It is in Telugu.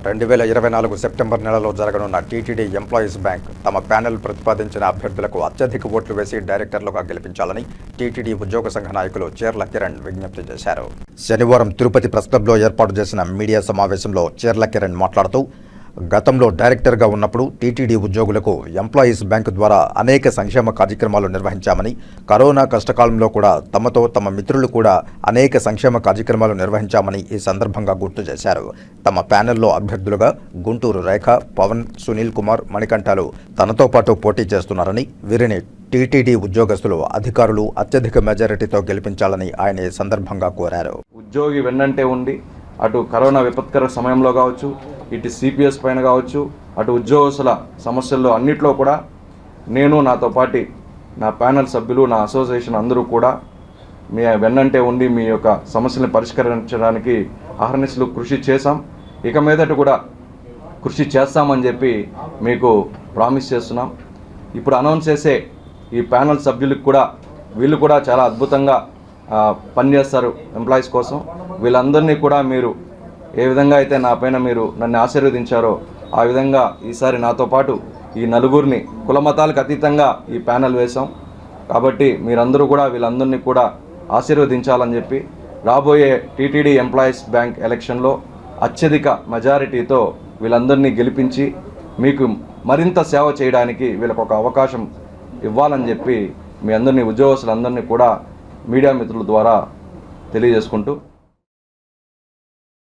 రెండు వేల ఇరవై నాలుగు సెప్టెంబర్ నెలలో జరగనున్న టీటీడీ ఎంప్లాయీస్ బ్యాంక్ తమ ప్యానెల్ ప్రతిపాదించిన అభ్యర్థులకు అత్యధిక ఓట్లు వేసి డైరెక్టర్లుగా గెలిపించాలని టీటీడీ ఉద్యోగ సంఘ నాయకులు చీర్ల కిరణ్ విజ్ఞప్తి చేశారు. శనివారం తిరుపతి ప్రెస్ క్లబ్లో ఏర్పాటు చేసిన మీడియా సమావేశంలో చీర్ల కిరణ్ మాట్లాడుతూ గతంలో డైరెక్టర్గా ఉన్నప్పుడు టీటీడీ ఉద్యోగులకు ఎంప్లాయీస్ బ్యాంకు ద్వారా అనేక సంక్షేమ కార్యక్రమాలు నిర్వహించామని కరోనా కష్టకాలంలో కూడా తమతో తమ మిత్రులు కూడా అనేక సంక్షేమ కార్యక్రమాలు నిర్వహించామని ఈ సందర్భంగా గుర్తు చేశారు. తమ ప్యానెల్లో అభ్యర్థులుగా గుంటూరు రేఖ పవన్ సునీల్ కుమార్ మణికంఠాలు తనతో పాటు పోటీ చేస్తున్నారని వీరిని టీటీడీ ఉద్యోగస్తులు అధికారులు అత్యధిక మెజారిటీతో గెలిపించాలని ఆయన ఈ సందర్భంగా కోరారు. ఉద్యోగి వెన్నంటే ఉండి అటు కరోనా విపత్కర సమయంలో కావచ్చు ఇటు సిపిఎస్ పైన కావచ్చు అటు ఉద్యోగస్తుల సమస్యల్లో అన్నిట్లో కూడా నేను నాతో పాటి నా ప్యానల్ సభ్యులు నా అసోసియేషన్ అందరూ కూడా మీ వెన్నంటే ఉండి మీ యొక్క సమస్యలను పరిష్కరించడానికి అహర్నిశలు కృషి చేశాం. ఇక మీదట కూడా కృషి చేస్తామని చెప్పి మీకు ప్రామిస్ చేస్తున్నాం. ఇప్పుడు అనౌన్స్ చేసే ఈ ప్యానల్ సభ్యులకు కూడా వీళ్ళు కూడా చాలా అద్భుతంగా పనిచేస్తారు ఎంప్లాయీస్ కోసం. వీళ్ళందరినీ కూడా మీరు ఏ విధంగా అయితే నా పైన మీరు నన్ను ఆశీర్వదించారో ఆ విధంగా ఈసారి నాతో పాటు ఈ నలుగురిని కులమతాలకు అతీతంగా ఈ ప్యానల్ వేశాం. కాబట్టి మీరందరూ కూడా వీళ్ళందరినీ కూడా ఆశీర్వదించాలని చెప్పి రాబోయే టీటీడీ ఎంప్లాయీస్ బ్యాంక్ ఎలక్షన్లో అత్యధిక మెజారిటీతో వీళ్ళందరినీ గెలిపించి మీకు మరింత సేవ చేయడానికి వీళ్ళకు ఒక అవకాశం ఇవ్వాలని చెప్పి మీ అందరినీ ఉద్యోగస్తులందరినీ కూడా మీడియా మిత్రుల ద్వారా తెలియజేసుకుంటూ